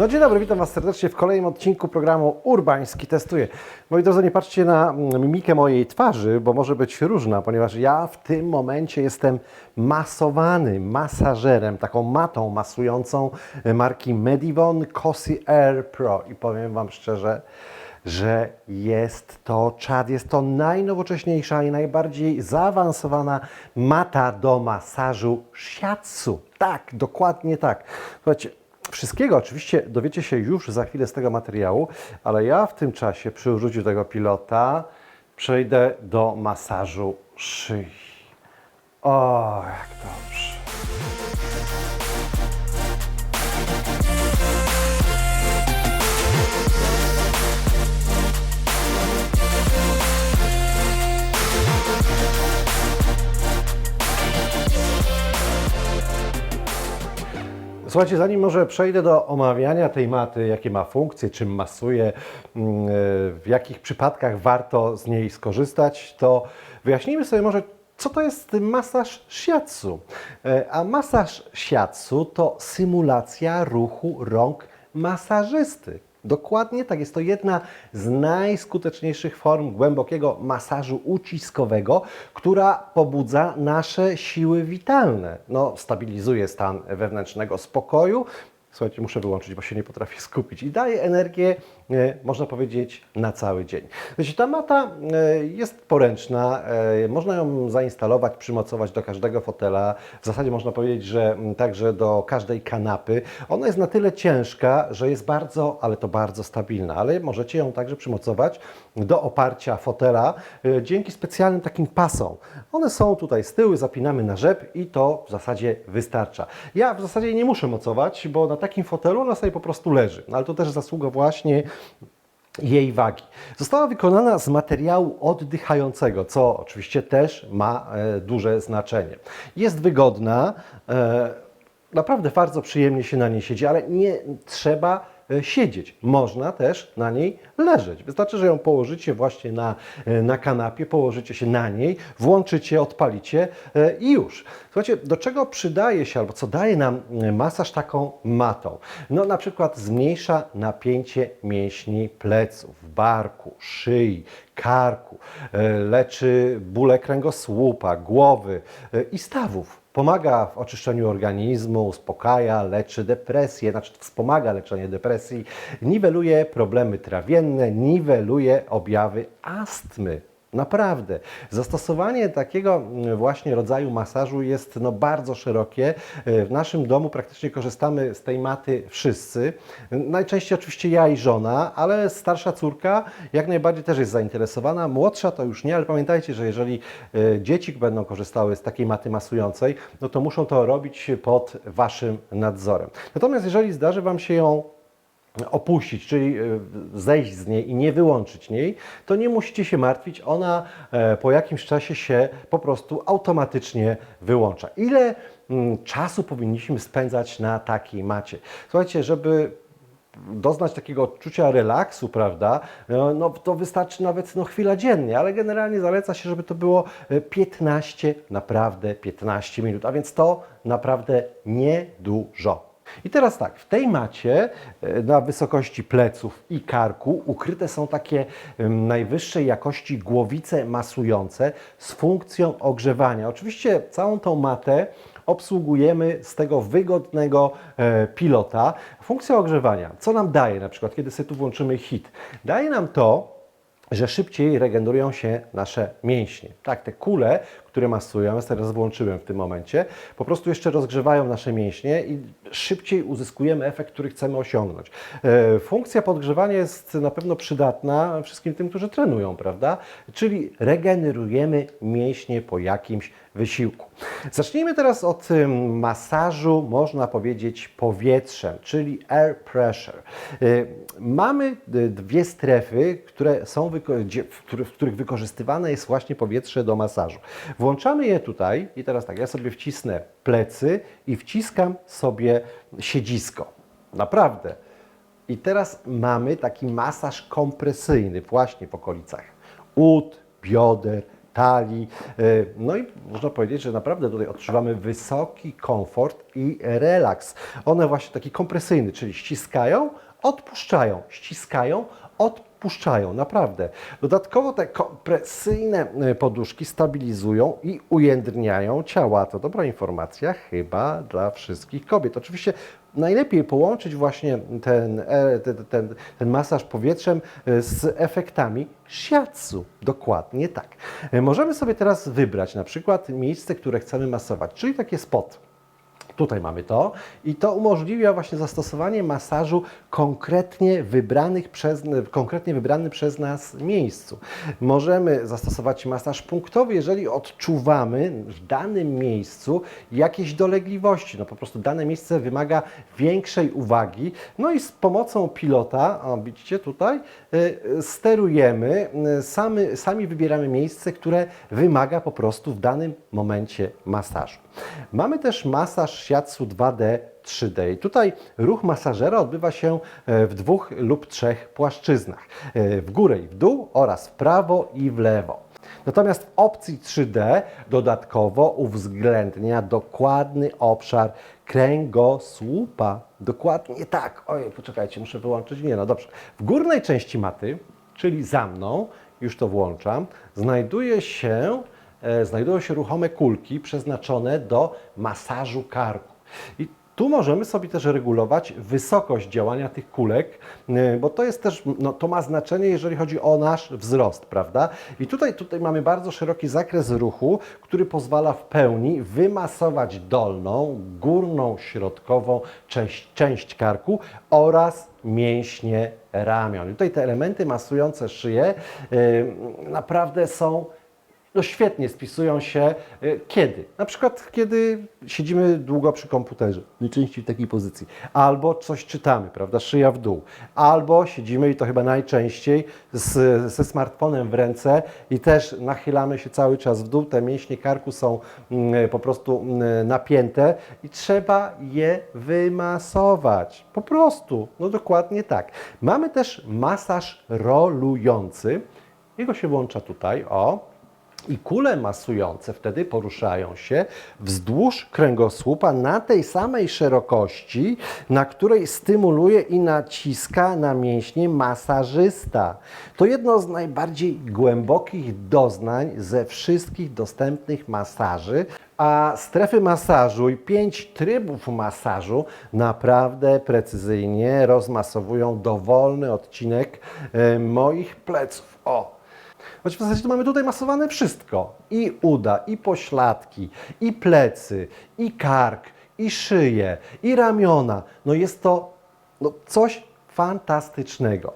No dzień dobry, witam Was serdecznie w kolejnym odcinku programu Urbański Testuje. Moi drodzy, nie patrzcie na mm, mimikę mojej twarzy, bo może być różna, ponieważ ja w tym momencie jestem masowany masażerem, taką matą masującą marki Medivon Cosi Air Pro i powiem Wam szczerze, że jest to czad, jest to najnowocześniejsza i najbardziej zaawansowana mata do masażu shiatsu. Tak, dokładnie tak. Słuchajcie, wszystkiego oczywiście dowiecie się już za chwilę z tego materiału, ale ja w tym czasie przy użyciu tego pilota przejdę do masażu szyi. O, jak dobrze. Słuchajcie, zanim może przejdę do omawiania tej maty, jakie ma funkcje, czym masuje, mm, w jakich przypadkach warto z niej skorzystać, to wyjaśnijmy sobie może, co to jest masaż shiatsu. E, A masaż shiatsu to symulacja ruchu rąk masażysty. Dokładnie tak. Jest to jedna z najskuteczniejszych form głębokiego masażu uciskowego, która pobudza nasze siły witalne. No, stabilizuje stan wewnętrznego spokoju. Słuchajcie, muszę wyłączyć, bo się nie potrafię skupić. I daje energię, można powiedzieć, na cały dzień. Znaczy, ta mata e, jest poręczna, e, można ją zainstalować, przymocować do każdego fotela. W zasadzie można powiedzieć, że także do każdej kanapy. Ona jest na tyle ciężka, że jest bardzo, ale to bardzo stabilna, ale możecie ją także przymocować do oparcia fotela e, dzięki specjalnym takim pasom. One są tutaj z tyłu, zapinamy na rzep i to w zasadzie wystarcza. Ja w zasadzie nie muszę mocować, bo na takim fotelu ona sobie po prostu leży. Ale to też zasługa właśnie jej wagi. Została wykonana z materiału oddychającego, co oczywiście też ma e, duże znaczenie. Jest wygodna, e, naprawdę bardzo przyjemnie się na niej siedzi, ale nie trzeba siedzieć. Można też na niej leżeć. Wystarczy, że ją położycie właśnie na, e, na kanapie, położycie się na niej, włączycie, odpalicie e, i już. Słuchajcie, do czego przydaje się albo co daje nam e, masaż taką matą? No na przykład zmniejsza napięcie mięśni pleców, barku, szyi, karku, e, leczy bóle kręgosłupa, głowy e, i stawów. Pomaga w oczyszczeniu organizmu, uspokaja, leczy depresję, znaczy wspomaga leczenie depresji, niweluje problemy trawienne, niweluje objawy astmy. Naprawdę. Zastosowanie takiego mm, właśnie rodzaju masażu jest no, bardzo szerokie. E, W naszym domu praktycznie korzystamy z tej maty wszyscy. Najczęściej oczywiście ja i żona, ale starsza córka jak najbardziej też jest zainteresowana. Młodsza to już nie, ale pamiętajcie, że jeżeli e, dzieci będą korzystały z takiej maty masującej, no to muszą to robić pod Waszym nadzorem. Natomiast jeżeli zdarzy Wam się ją opuścić, czyli e, zejść z niej i nie wyłączyć niej, to nie musicie się martwić, ona e, po jakimś czasie się po prostu automatycznie wyłącza. Ile mm, czasu powinniśmy spędzać na takiej macie? Słuchajcie, żeby doznać takiego odczucia relaksu, prawda, no, no to wystarczy nawet no, chwila dziennie, ale generalnie zaleca się, żeby to było e, 15, naprawdę 15 minut, a więc to naprawdę niedużo. I teraz tak, w tej macie e, na wysokości pleców i karku ukryte są takie najwyższej jakości głowice masujące z funkcją ogrzewania. Oczywiście całą tą matę obsługujemy z tego wygodnego e, pilota. Funkcja ogrzewania, co nam daje na przykład, kiedy sobie tu włączymy hit? Daje nam to, że szybciej regenerują się nasze mięśnie. Tak, te kule, które masują, ja teraz włączyłem w tym momencie, po prostu jeszcze rozgrzewają nasze mięśnie i szybciej uzyskujemy efekt, który chcemy osiągnąć. E, Funkcja podgrzewania jest na pewno przydatna wszystkim tym, którzy trenują, prawda? Czyli regenerujemy mięśnie po jakimś wysiłku. Zacznijmy teraz od masażu, można powiedzieć, powietrzem, czyli air pressure. Y, Mamy y, dwie strefy, które są w których wykorzystywane jest właśnie powietrze do masażu. Włączamy je tutaj i teraz tak, ja sobie wcisnę plecy i wciskam sobie siedzisko. Naprawdę. I teraz mamy taki masaż kompresyjny właśnie w okolicach ud, bioder, talii. Y, No i można powiedzieć, że naprawdę tutaj odczuwamy wysoki komfort i relaks. One właśnie taki kompresyjny, czyli ściskają, odpuszczają, ściskają, odpuszczają, naprawdę. Dodatkowo te kompresyjne y, poduszki stabilizują i ujędrniają ciała. To dobra informacja chyba dla wszystkich kobiet. Oczywiście najlepiej połączyć właśnie ten, e, ten, ten, ten masaż powietrzem e, z efektami shiatsu. Dokładnie tak. E, Możemy sobie teraz wybrać na przykład miejsce, które chcemy masować, czyli takie spot. Tutaj mamy to i to umożliwia właśnie zastosowanie masażu konkretnie wybranych przez, konkretnie wybranym przez nas miejscu. Możemy zastosować masaż punktowy, jeżeli odczuwamy w danym miejscu jakieś dolegliwości. No po prostu dane miejsce wymaga większej uwagi. No i z pomocą pilota, o, widzicie tutaj, y, sterujemy, y, sami, sami wybieramy miejsce, które wymaga po prostu w danym momencie masażu. Mamy też masaż shiatsu 2D 3D. I tutaj ruch masażera odbywa się e, w dwóch lub trzech płaszczyznach. e, W górę i w dół oraz w prawo i w lewo. Natomiast w opcji 3D dodatkowo uwzględnia dokładny obszar kręgosłupa. Dokładnie tak. Ojej, poczekajcie, muszę wyłączyć. Nie, no dobrze. W górnej części maty, czyli za mną, już to włączam, znajduje się, znajdują się ruchome kulki przeznaczone do masażu karku. I tu możemy sobie też regulować wysokość działania tych kulek, y, bo to jest też, no, to ma znaczenie, jeżeli chodzi o nasz wzrost, prawda? I tutaj, tutaj mamy bardzo szeroki zakres ruchu, który pozwala w pełni wymasować dolną, górną, środkową część, część karku oraz mięśnie ramion. I tutaj te elementy masujące szyję y, naprawdę są no świetnie spisują się y, kiedy? Na przykład kiedy siedzimy długo przy komputerze, najczęściej w takiej pozycji, albo coś czytamy, prawda, szyja w dół, albo siedzimy i to chyba najczęściej z, ze smartfonem w ręce i też nachylamy się cały czas w dół, te mięśnie karku są mm, po prostu mm, napięte i trzeba je wymasować. Po prostu, no dokładnie tak. Mamy też masaż rolujący. Jego się włącza tutaj, o. I kule masujące wtedy poruszają się wzdłuż kręgosłupa na tej samej szerokości, na której stymuluje i naciska na mięśnie masażysta. To jedno z najbardziej głębokich doznań ze wszystkich dostępnych masaży, a strefy masażu i pięć trybów masażu naprawdę precyzyjnie rozmasowują dowolny odcinek e, moich pleców. O! Choć w zasadzie to mamy tutaj masowane wszystko. I uda, i pośladki, i plecy, i kark, i szyję, i ramiona. No jest to no, coś fantastycznego.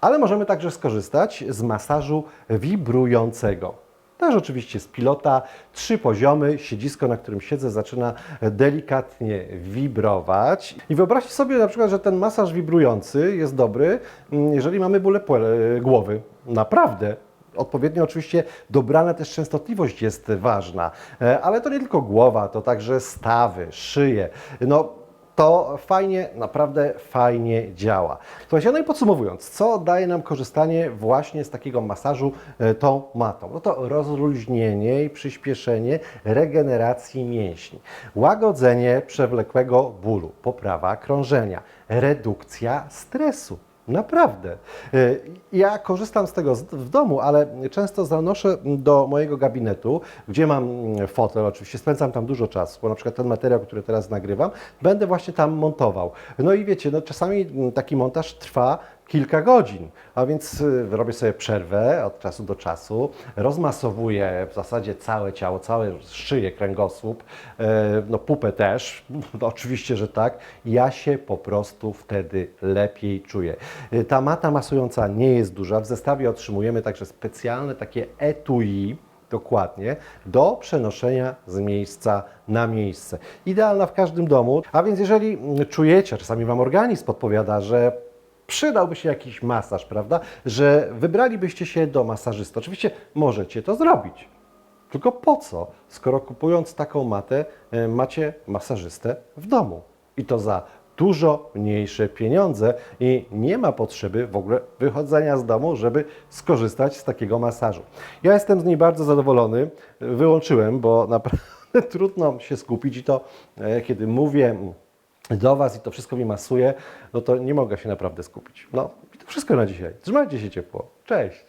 Ale możemy także skorzystać z masażu wibrującego. Też oczywiście z pilota, trzy poziomy, siedzisko, na którym siedzę, zaczyna delikatnie wibrować. I wyobraźcie sobie na przykład, że ten masaż wibrujący jest dobry, mm, jeżeli mamy bóle płe- głowy. Naprawdę. Odpowiednio oczywiście dobrana też częstotliwość jest ważna, E, ale to nie tylko głowa, to także stawy, szyje. No, to fajnie, naprawdę fajnie działa. Słuchajcie, no i podsumowując, co daje nam korzystanie właśnie z takiego masażu e, tą matą? No to rozluźnienie i przyspieszenie regeneracji mięśni, łagodzenie przewlekłego bólu, poprawa krążenia, redukcja stresu. Naprawdę. Y, Ja korzystam z tego w domu, ale często zanoszę do mojego gabinetu, gdzie mam mm, fotel, oczywiście spędzam tam dużo czasu, bo na przykład ten materiał, który teraz nagrywam, będę właśnie tam montował. No i wiecie, no czasami mm, taki montaż trwa kilka godzin, a więc y, robię sobie przerwę od czasu do czasu, rozmasowuję w zasadzie całe ciało, całe szyję, kręgosłup, e, no pupę też, no, oczywiście, że tak. Ja się po prostu wtedy lepiej czuję. Y, Ta mata masująca nie jest duża, w zestawie otrzymujemy także specjalne takie etui, Dokładnie, do przenoszenia z miejsca na miejsce. Idealna w każdym domu, a więc jeżeli czujecie, czasami Wam organizm podpowiada, że przydałby się jakiś masaż, prawda? Że wybralibyście się do masażysty. Oczywiście możecie to zrobić. Tylko po co, skoro kupując taką matę, e, macie masażystę w domu? I to za dużo mniejsze pieniądze i nie ma potrzeby w ogóle wychodzenia z domu, żeby skorzystać z takiego masażu. Ja jestem z niej bardzo zadowolony. Wyłączyłem, bo naprawdę trudno się skupić i to, e, kiedy mówię do Was i to wszystko mi masuje, no to nie mogę się naprawdę skupić. No i to wszystko na dzisiaj. Trzymajcie się ciepło. Cześć!